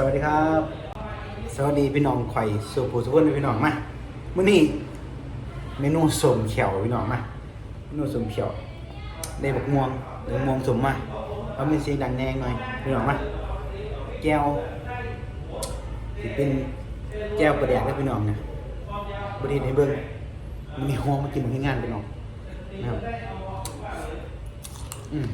สวัสดีครับ สวัสดีพี่น้องไข่อยสุภูสุพนพี่น้องมามื้อนี้เมนูสมเขียวพี่น้องมาเมนูสมเขียวได้บักม่วงหรือม่วงสมมาเอาเป็นสีดังแดงหน่อยพี่น้องมาแก้วที่เป็นแก้วประแดกได้อพี่น้องนะบไดีให้เบิ่งมันมีห้องมากินให้งานพี่น้องนะครับอืม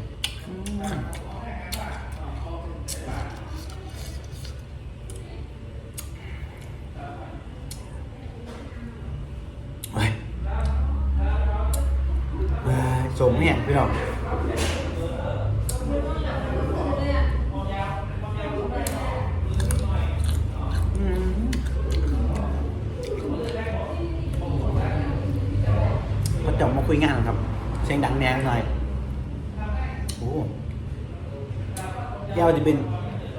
เฮ้ยเอ้ย สมเนี่ยพี่น้องอืมาจับมาคุยงานครับ เสียงดังแนงหน่อยโอ้ยาวจะเป็น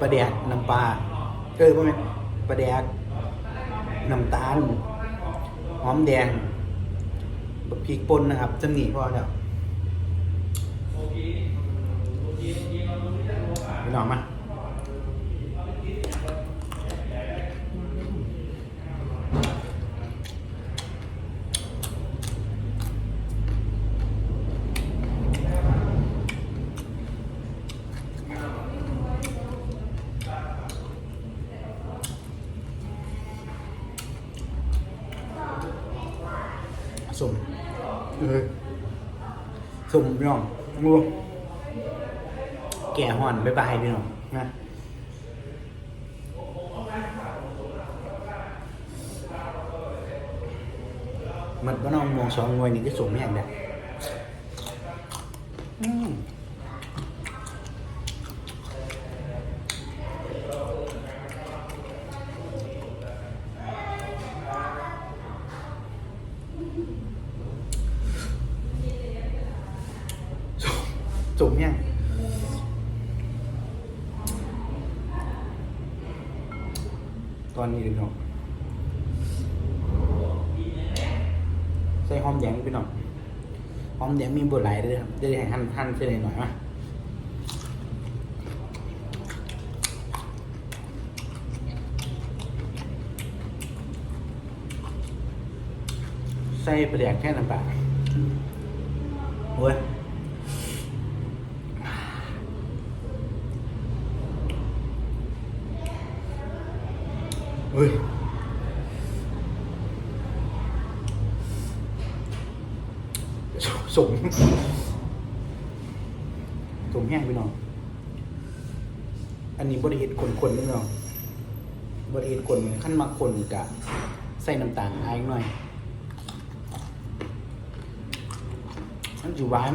ปลาแดกน้ำปลาเออพ่อแม่ปลาแดกน้ำตาล หอมแดงพริกป่นนะครับจะหนีพอแล้ว ปลองมาสมเออสมพี่น้อง งูแก่ห่อนบ๊ายบายพี่น้องนะมันก็น้องมองสองงวยนี่ก็สูงแม่งเดียอืม สมอย่างตอนนี้พี่น้องใส่หอมแดงพี่น้องหอมแดงมีบทหลายเลยครับได้ให้หั่นหั่นเส้นหน่อยมาใส่ปลาแดกแค่น้ำปลาโอ้ย เฮ้ยสมสมแห้งพี่น้องอันนี้บริเหตุคนคนพี่น้องบริเหตุคนขั้นมาคนกะใส่น้ำตาลอายหน่อยมันอยู่หวาน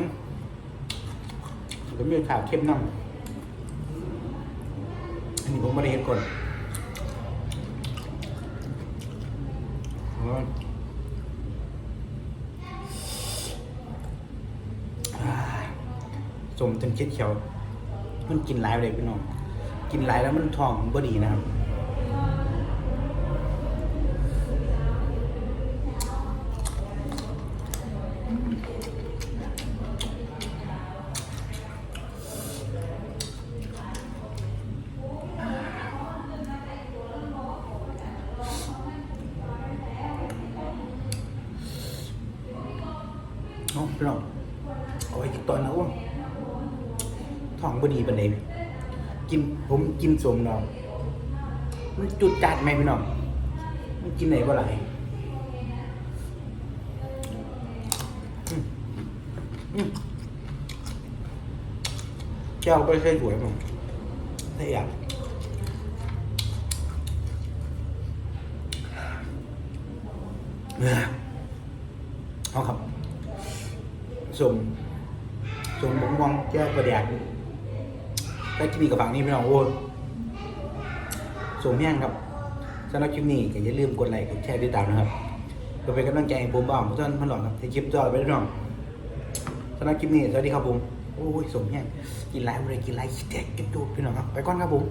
แล้วก็มีขาวเข้มน้ำอันนี้ผมบริเหตุคน สมถึงคิดเขียว มันกินหลายเลยพี่น้อง กินหลายแล้วมันท้องบ่ดีนะครับน้องพี่น้องเอาไว้กินตอนนะอ้ว ท้องบ่ดีปานใดกินผมกินสมเนาะมันจุดจัดไหมพี่น้อง มันกินไหนบ่หลายอืมอืมแก้วไปใส่ถ้วยมั้งใส่อยากเออเอาครับสมสมผมมองแก้วประแดก ล้วคลิปนี้กับฝั่งนี้พี่น้องโอ้สมแห้งครับสำหรับคลิปนี้ก็อย่าลืมกดไลค์กดแชร์ติดตามนะครับเพื่อเป็นกำลังใจให้ผมบ้างทุกท่านพันหลอดครับที่คลิปต่อไปพี่น้องสำหรับคลิปนี้สวัสดีครับผมโอ้ยสมแห้งกินไรอะไรกินไรคิดแตกกินจูดพี่น้องครับไปก่อนครับผม